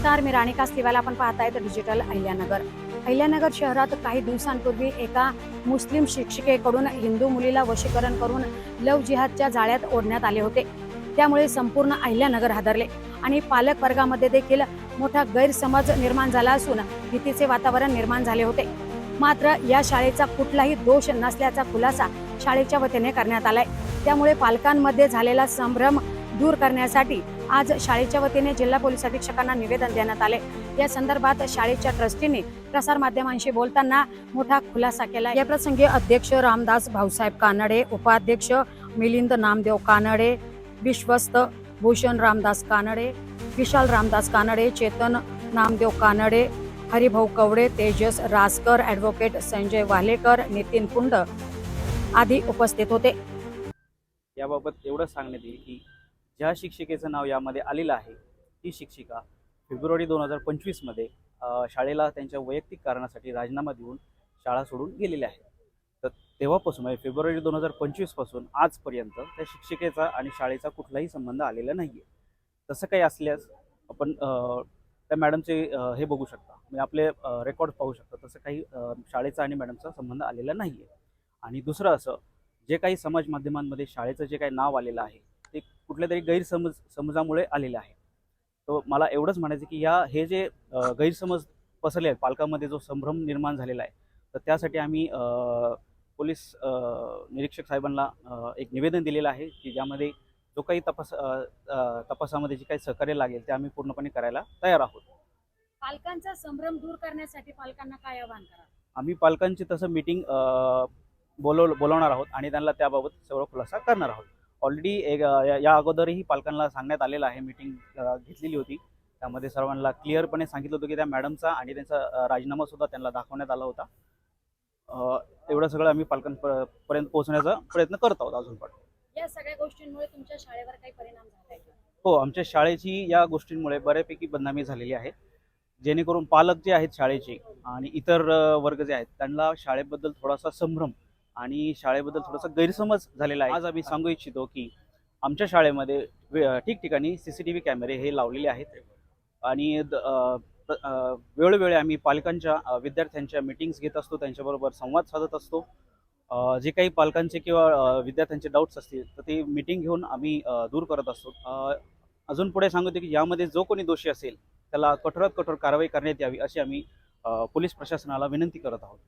नमस्कार मी राणिका कास्तीवाला आपण पाहतायत डिजिटल अहिल्यानगर. अहिल्यानगर शहरात काही दिवसांपूर्वी एका मुस्लिम शिक्षिकेकडून हिंदू मुलीला वशीकरण करून लव जिहादच्या जाळ्यात ओढण्यात आले होते. त्यामुळे संपूर्ण अहिल्यानगर हादरले आणि पालक वर्गामध्ये देखील मोठा गैरसमज निर्माण झाला असून भीतीचे वातावरण निर्माण झाले होते. मात्र या शाळेचा कुठलाही दोष नसल्याचा खुलासा शाळेच्या वतीने करण्यात आलाय. त्यामुळे पालकांमध्ये झालेला संभ्रम दूर करण्यासाठी आज शाळेच्या वतीने जिल्हा पोलीस अधीक्षकांना निवेदन देण्यात आले. या संदर्भात शाळेच्या ट्रस्टीने प्रसारमाध्यमांशी बोलताना मोठा खुलासा केला या प्रसंगी अध्यक्ष रामदास भाऊसाहेब कानडे उपाध्यक्ष मिलिंद नामदेव कानडे विश्वस्त भूषण रामदास कानडे विशाल रामदास कानडे चेतन नामदेव कानडे हरिभाऊ कवडे तेजस रासकर ॲडव्होकेट संजय वालेकर नितीन कुंड आदी उपस्थित होते. याबाबत एवढं सांगण्यात येईल की ज्या शिक्षिकेचं नाव यामध्ये आलेलं आहे ती शिक्षिका फेब्रुवारी दोन हजार पंचवीसमध्ये शाळेला त्यांच्या वैयक्तिक कारणासाठी राजीनामा देऊन शाळा सोडून गेलेल्या आहेत तर तेव्हापासून म्हणजे फेब्रुवारी दोन हजार पंचवीसपासून आजपर्यंत त्या शिक्षिकेचा आणि शाळेचा कुठलाही संबंध आलेला नाही आहे तसं काही असल्यास आपण त्या मॅडमचे हे बघू शकता. म्हणजे आपले रेकॉर्ड पाहू शकता. तसं काही शाळेचा आणि मॅडमचा संबंध आलेला नाही आहे आणि दुसरं असं जे काही समाज माध्यमांमध्ये शाळेचं जे काही नाव आलेलं आहे ते कुठल्या तरी गैरसमज समजामुळे आलेलं आहे. तर मला एवढंच म्हणायचं की या हे जे गैरसमज पसरले आहेत पालकांमध्ये जो संभ्रम निर्माण झालेला आहे तर त्यासाठी आम्ही पोलीस निरीक्षक साहेबांना एक निवेदन दिलेलं आहे की ज्यामध्ये जो काही तपास तपासामध्ये जे काही सहकार्य लागेल ते आम्ही पूर्णपणे करायला तयार आहोत. पालकांचा संभ्रम दूर करण्यासाठी पालकांना काय आवाहन करा आम्ही पालकांची तसं मीटिंग बोलव बोलवणार आहोत आणि त्यांना त्याबाबत सर्व खुलासा करणार आहोत. ऑलरेडी एक या अगोदरही पालकांना सांगण्यात आलेलं आहे. मीटिंग घेतलेली होती. त्यामध्ये सर्वांना क्लिअरपणे सांगितलं होतं की त्या मॅडमचा आणि त्यांचा राजीनामा सुद्धा त्यांना दाखवण्यात आला होता. एवढं सगळं आम्ही पालकांपर्यंत पोहोचण्याचा प्रयत्न करत आहोत अजून पण या सगळ्या गोष्टींमुळे तुमच्या शाळेवर काही परिणाम झालाय का? हो आमच्या शाळेची या गोष्टींमुळे बऱ्यापैकी बदनामी झालेली आहे. जेणेकरून पालक जे आहेत शाळेचे आणि इतर वर्ग जे आहेत त्यांना शाळेबद्दल थोडासा संभ्रम आणि शाळेबद्दल थोडासा गैरसमज झालेला आहे. आज आम्ही सांगू इच्छितो की आमच्या शाळेमध्ये ठिकठिकाणी सी सी टी व्ही कॅमेरे हे लावलेले आहेत. आणि वेळोवेळी आम्ही पालकांच्या विद्यार्थ्यांच्या मीटिंग्स घेत असतो त्यांच्याबरोबर संवाद साधत असतो. जे काही पालकांचे किंवा विद्यार्थ्यांचे डाऊट्स असतील तर ते मीटिंग घेऊन आम्ही दूर करत असतो. अजून पुढे सांगतो की यामध्ये जो कोणी दोषी असेल त्याला कठोरात कठोर कारवाई करण्यात यावी अशी आम्ही पोलीस प्रशासनाला विनंती करत आहोत.